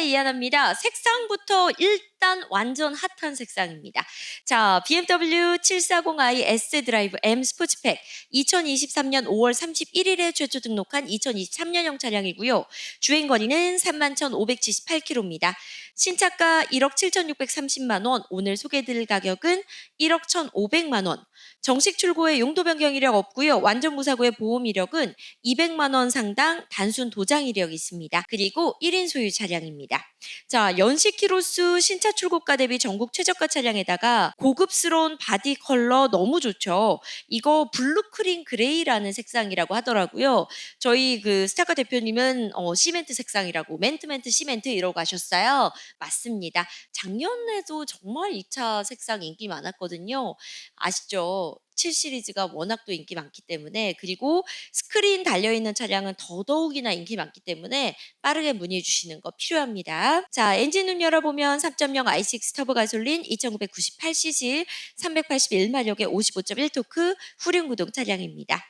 이하나입니다. 색상부터 일 단 완전 핫한 색상입니다. 자, BMW 740i S 드라이브 M 스포츠팩 2023년 5월 31일에 최초 등록한 2023년형 차량이고요. 주행 거리는 31,578km입니다. 신차가 1억 7,630만 원, 오늘 소개해드릴 가격은 1억 1,500만 원. 정식 출고에 용도 변경 이력 없고요. 완전 무사고의 보험 이력은 200만 원 상당 단순 도장 이력이 있습니다. 그리고 1인 소유 차량입니다. 자, 연식 키로수 신차 출고가 대비 전국 최저가 차량에다가 고급스러운 바디 컬러 너무 좋죠. 이거 블루크린 그레이라는 색상이라고 하더라고요. 저희 그 스타카 대표님은 어, 시멘트 색상이라고 멘트 멘트 시멘트 이러고 가셨어요. 맞습니다. 작년에도 정말 이 차 색상 인기 많았거든요. 아시죠? 7 시리즈가 워낙 또 인기 많기 때문에 그리고 스크린 달려 있는 차량은 더더욱이나 인기 많기 때문에 빠르게 문의해 주시는 거 필요합니다. 자, 엔진룸 열어보면 3.0 i6 터보 가솔린 2998cc 381마력의 55.1토크 후륜 구동 차량입니다.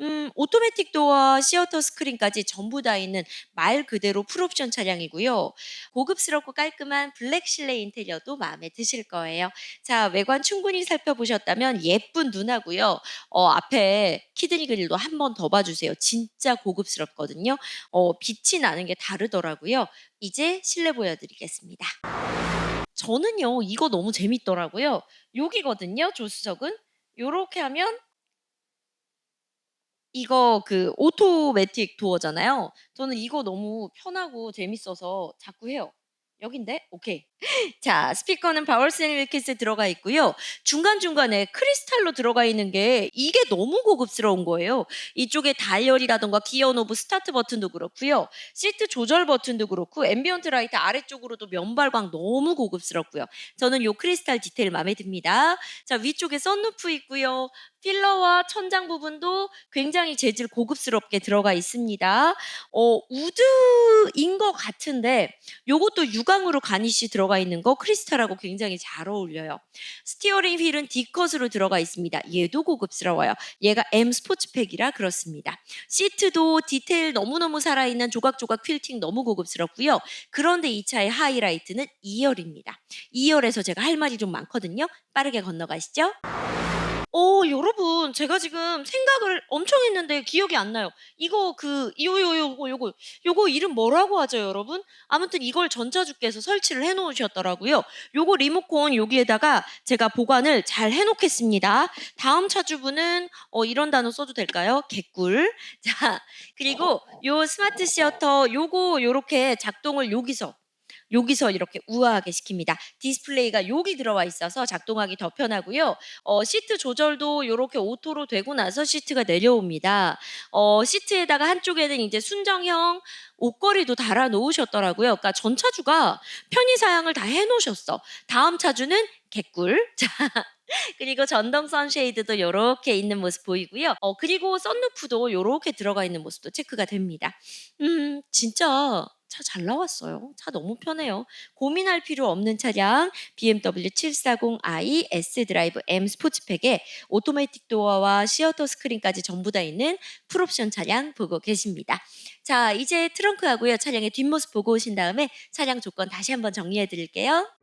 음, 오토매틱 도어, 시어터 스크린까지 전부 다 있는 말 그대로 풀옵션 차량이고요. 고급스럽고 깔끔한 블랙 실내 인테리어도 마음에 드실 거예요. 자, 외관 충분히 살펴보셨다면 예쁜 누나고요. 어, 앞에 키드니 그릴도 한 번 더 봐주세요. 진짜 고급스럽거든요. 어, 빛이 나는 게 다르더라고요. 이제 실내 보여드리겠습니다. 저는요, 이거 너무 재밌더라고요. 여기거든요, 조수석은. 요렇게 하면 이거 그 오토매틱 도어잖아요. 저는 이거 너무 편하고 재밌어서 자꾸 해요. 여긴데? 오케이. 자, 스피커는 바월스앤 윌키스 들어가 있고요. 중간중간에 크리스탈로 들어가 있는 게 이게 너무 고급스러운 거예요. 이쪽에 다이얼이라던가 기어 노브 스타트 버튼도 그렇고요. 시트 조절 버튼도 그렇고 앰비언트 라이트 아래쪽으로도 면발광 너무 고급스럽고요. 저는 요 크리스탈 디테일 마음에 듭니다. 자, 위쪽에 썬루프 있고요. 필러와 천장 부분도 굉장히 재질 고급스럽게 들어가 있습니다. 어, 우드인 것 같은데 요것도 유광으로 가니쉬 들어가 있는 거 크리스탈하고 굉장히 잘 어울려요. 스티어링 휠은 D컷으로 들어가 있습니다. 얘도 고급스러워요. 얘가 M 스포츠팩이라 그렇습니다. 시트도 디테일 너무너무 살아있는 조각조각 퀼팅 너무 고급스럽고요. 그런데 이 차의 하이라이트는 2열입니다. 2열에서 제가 할 말이 좀 많거든요. 빠르게 건너가시죠. 어, 여러분, 제가 지금 생각을 엄청 했는데 기억이 안 나요. 이거 그, 요, 요, 요거, 요거, 요거 이름 뭐라고 하죠, 여러분? 아무튼 이걸 전차주께서 설치를 해 놓으셨더라고요. 요거 리모컨 여기에다가 제가 보관을 잘 해 놓겠습니다. 다음 차주분은, 어, 이런 단어 써도 될까요? 개꿀. 자, 그리고 요 스마트 시어터 요거 요렇게 작동을 여기서 여기서 이렇게 우아하게 시킵니다. 디스플레이가 여기 들어와 있어서 작동하기 더 편하고요. 어, 시트 조절도 이렇게 오토로 되고 나서 시트가 내려옵니다. 어, 시트에다가 한쪽에는 이제 순정형 옷걸이도 달아 놓으셨더라고요. 그러니까 전 차주가 편의 사양을 다 해 놓으셨어. 다음 차주는 개꿀. 자, 그리고 전동 선쉐이드도 이렇게 있는 모습 보이고요. 어, 그리고 썬루프도 이렇게 들어가 있는 모습도 체크가 됩니다. 음, 진짜 차 잘 나왔어요. 차 너무 편해요. 고민할 필요 없는 차량 BMW 740i S 드라이브 M 스포츠팩에 오토매틱 도어와 시어터 스크린까지 전부 다 있는 풀옵션 차량 보고 계십니다. 자, 이제 트렁크하고요. 차량의 뒷모습 보고 오신 다음에 차량 조건 다시 한번 정리해 드릴게요.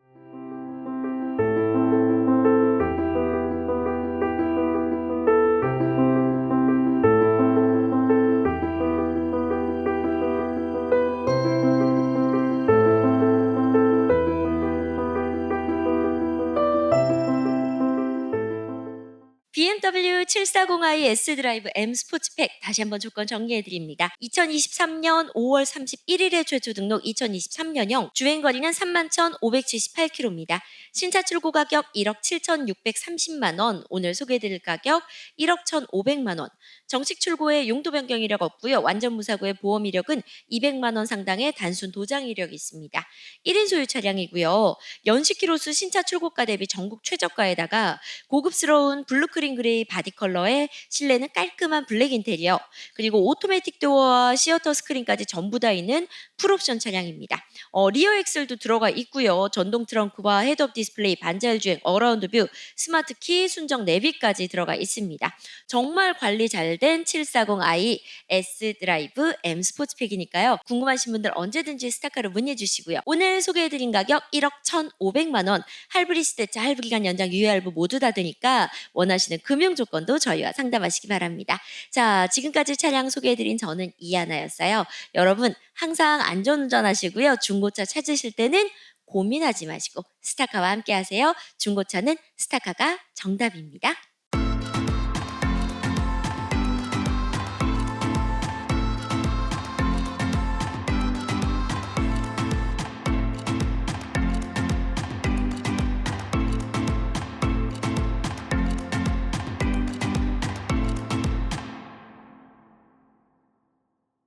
BMW 740i S 드라이브 M 스포츠팩 다시 한번 조건 정리해 드립니다. 2023년 5월 31일에 최초 등록 2023년형 주행 거리는 31,578km입니다. 신차 출고 가격 1억 7,630만 원, 오늘 소개해 드릴 가격 1억 1,500만 원. 정식 출고에 용도 변경 이력 없고요. 완전 무사고의 보험 이력은 200만 원 상당의 단순 도장 이력이 있습니다. 1인 소유 차량이고요. 연식 키로수 신차 출고가 대비 전국 최저가에다가 고급스러운 블루크 린 그레이 바디 컬러에 실내는 깔끔한 블랙 인테리어 그리고 오토매틱 도어와 시어터 스크린까지 전부 다 있는 풀옵션 차량입니다. 어, 리어 엑셀도 들어가 있고요. 전동 트렁크와 헤드업 디스플레이, 반자율 주행, 어라운드 뷰, 스마트 키, 순정 내비까지 들어가 있습니다. 정말 관리 잘 연결된 740i S 드라이브 M 스포츠팩이니까요. 궁금하신 분들 언제든지 스타카로 문의해 주시고요. 오늘 소개해드린 가격 1억 1,500만 원, 할부리스 대차 할부 기간 연장 유예 할부 모두 다 되니까 원하시 는 금융 조건도 저희와 상담하시기 바랍니다. 자, 지금까지 차량 소개해드린 저는 이하나였어요. 여러분 항상 안전운전 하시고요. 중고차 찾으실 때는 고민하지 마시고 스타카와 함께 하세요. 중고차는 스타카가 정답입니다.